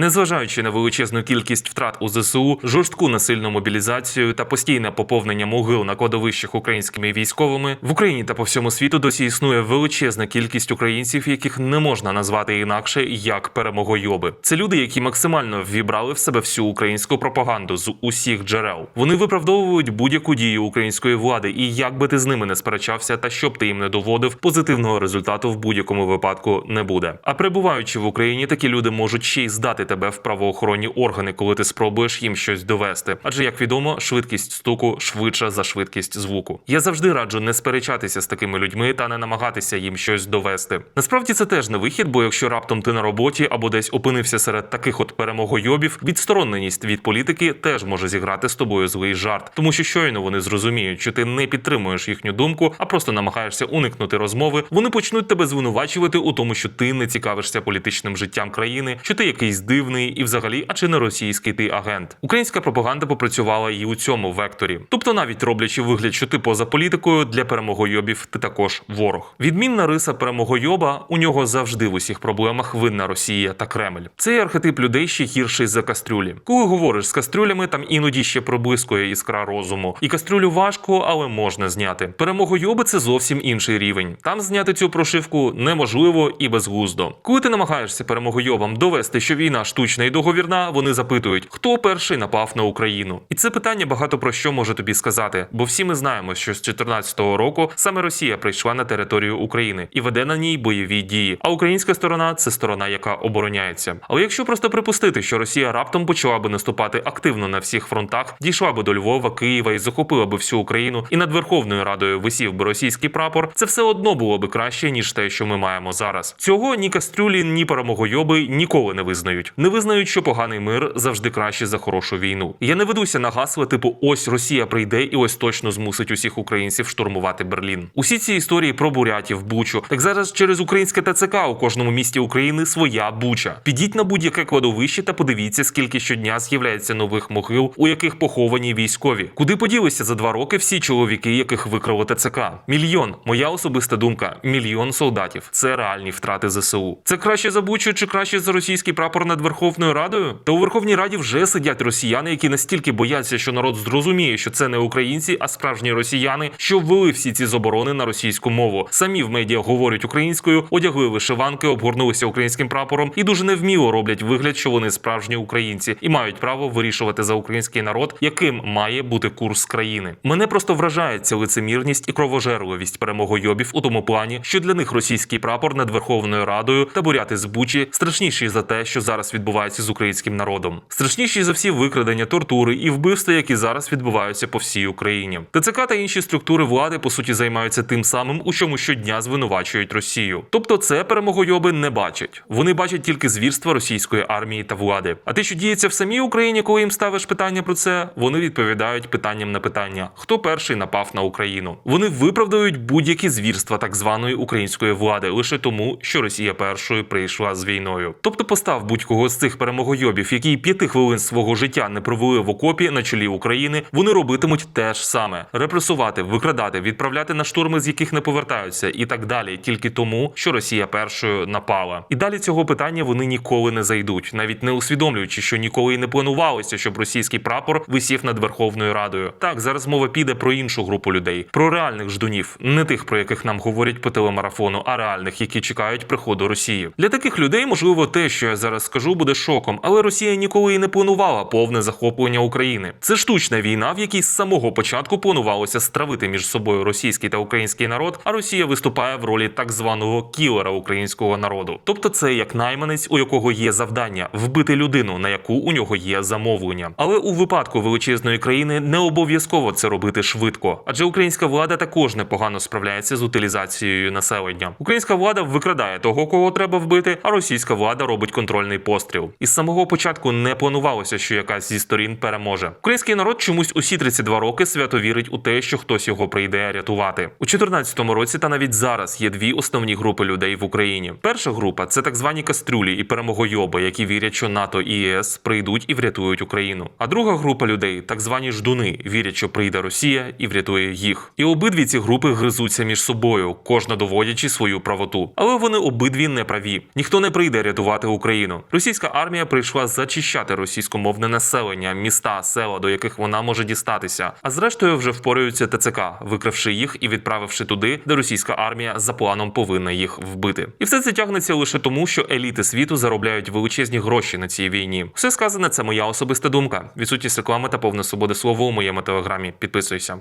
Незважаючи на величезну кількість втрат у ЗСУ, жорстку насильну мобілізацію та постійне поповнення могил на кладовищах українськими військовими, в Україні та по всьому світу досі існує величезна кількість українців, яких не можна назвати інакше як перемогойоби. Це люди, які максимально ввібрали в себе всю українську пропаганду з усіх джерел. Вони виправдовують будь-яку дію української влади, і як би ти з ними не сперечався, та щоб ти їм не доводив, позитивного результату в будь-якому випадку не буде. А перебуваючи в Україні, такі люди можуть ще й здати тебе в правоохоронні органи, коли ти спробуєш їм щось довести. Адже як відомо, швидкість стуку швидша за швидкість звуку. Я завжди раджу не сперечатися з такими людьми та не намагатися їм щось довести. Насправді це теж не вихід, бо якщо раптом ти на роботі або десь опинився серед таких от перемогойобів, відстороненість від політики теж може зіграти з тобою злий жарт, тому що щойно вони зрозуміють, що ти не підтримуєш їхню думку, а просто намагаєшся уникнути розмови. Вони почнуть тебе звинувачувати у тому, що ти не цікавишся політичним життям країни, що ти якийсь дивний і взагалі, а чи не російський ти агент. Українська пропаганда попрацювала і у цьому векторі. Тобто, навіть роблячи вигляд, що ти поза політикою, для перемогойобів ти також ворог. Відмінна риса перемогойоба у нього завжди в усіх проблемах винна Росія та Кремль. Цей архетип людей ще гірший за кастрюлі. Коли говориш з кастрюлями, там іноді ще проблискує іскра розуму. І кастрюлю важко, але можна зняти. Перемогойоби це зовсім інший рівень. Там зняти цю прошивку неможливо і безглуздо. Коли ти намагаєшся перемогойобам довести, що війна штучна і договірна, вони запитують, хто перший напав на Україну. І це питання багато про що може тобі сказати, бо всі ми знаємо, що з 2014 року саме Росія прийшла на територію України і веде на ній бойові дії. А українська сторона це сторона, яка обороняється. Але якщо просто припустити, що Росія раптом почала би наступати активно на всіх фронтах, дійшла би до Львова, Києва і захопила би всю Україну, і над Верховною Радою висів би російський прапор, це все одно було би краще ніж те, що ми маємо зараз. Цього ні кастрюлі, ні перемогойоби ніколи не визнають. Не визнають, що поганий мир завжди краще за хорошу війну. Я не ведуся на гасла, типу ось Росія прийде і ось точно змусить усіх українців штурмувати Берлін. Усі ці історії про бурятів, бучу. Так зараз через українське ТЦК у кожному місті України своя буча. Підіть на будь-яке кладовище та подивіться, скільки щодня з'являється нових могил, у яких поховані військові. Куди поділися за два роки всі чоловіки, яких викрало ТЦК? Мільйон. Моя особиста думка: мільйон солдатів. Це реальні втрати ЗСУ. Це краще за бучу чи краще за російський прапор над Верховною Радою? Та у Верховній Раді вже сидять росіяни, які настільки бояться, що народ зрозуміє, що це не українці, а справжні росіяни, що ввели всі ці заборони на російську мову. Самі в медіа говорять українською, одягли вишиванки, обгорнулися українським прапором і дуже невміло роблять вигляд, що вони справжні українці і мають право вирішувати за український народ, яким має бути курс країни. Мене просто вражає ця лицемірність і кровожерливість перемогойобів у тому плані, що для них російський прапор над Верховною Радою та буряти з Бучі страшніші за те, що зараз відбувається з українським народом. Страшніші за всі викрадення, тортури і вбивства, які зараз відбуваються по всій Україні. ТЦК та інші структури влади по суті займаються тим самим, у чому щодня звинувачують Росію. Тобто, це перемогойоби не бачать. Вони бачать тільки звірства російської армії та влади. А те, що діється в самій Україні, коли їм ставиш питання про це, вони відповідають питанням на питання: хто перший напав на Україну. Вони виправдають будь-які звірства так званої української влади лише тому, що Росія першою прийшла з війною. Тобто, постав будь-кого з цих перемогойобів, які п'яти хвилин свого життя не провели в окопі на чолі України, вони робитимуть те ж саме: репресувати, викрадати, відправляти на штурми, з яких не повертаються, і так далі, тільки тому, що Росія першою напала. І далі цього питання вони ніколи не зайдуть, навіть не усвідомлюючи, що ніколи і не планувалося, щоб російський прапор висів над Верховною Радою. Так, зараз мова піде про іншу групу людей, про реальних ждунів, не тих, про яких нам говорять по телемарафону, а реальних, які чекають приходу Росії. Для таких людей, можливо, те, що я зараз скажу, буде шоком, але Росія ніколи і не планувала повне захоплення України. Це штучна війна, в якій з самого початку планувалося стравити між собою російський та український народ, а Росія виступає в ролі так званого кілера українського народу. Тобто, це як найманець, у якого є завдання вбити людину, на яку у нього є замовлення. Але у випадку величезної країни не обов'язково це робити швидко, адже українська влада також непогано справляється з утилізацією населення. Українська влада викрадає того, кого треба вбити, а російська влада робить контрольний постріл. І з самого початку не планувалося, що якась зі сторін переможе. Український народ чомусь усі 32 роки свято вірить у те, що хтось його прийде рятувати. У 2014 році та навіть зараз є дві основні групи людей в Україні. Перша група це так звані кастрюлі і перемогойоби, які вірять, що НАТО і ЄС прийдуть і врятують Україну. А друга група людей, так звані ждуни, вірять, що прийде Росія і врятує їх. І обидві ці групи гризуться між собою, кожна доводячи свою правоту. Але вони обидві не праві. Ніхто не прийде рятувати Україну. Російська Російська армія прийшла зачищати російськомовне населення, міста, села, до яких вона може дістатися. А зрештою вже впораються ТЦК, викривши їх і відправивши туди, де російська армія за планом повинна їх вбити. І все це тягнеться лише тому, що еліти світу заробляють величезні гроші на цій війні. Все сказане це моя особиста думка. Відсутність реклами та повна свобода слова у моєму телеграмі. Підписуйся.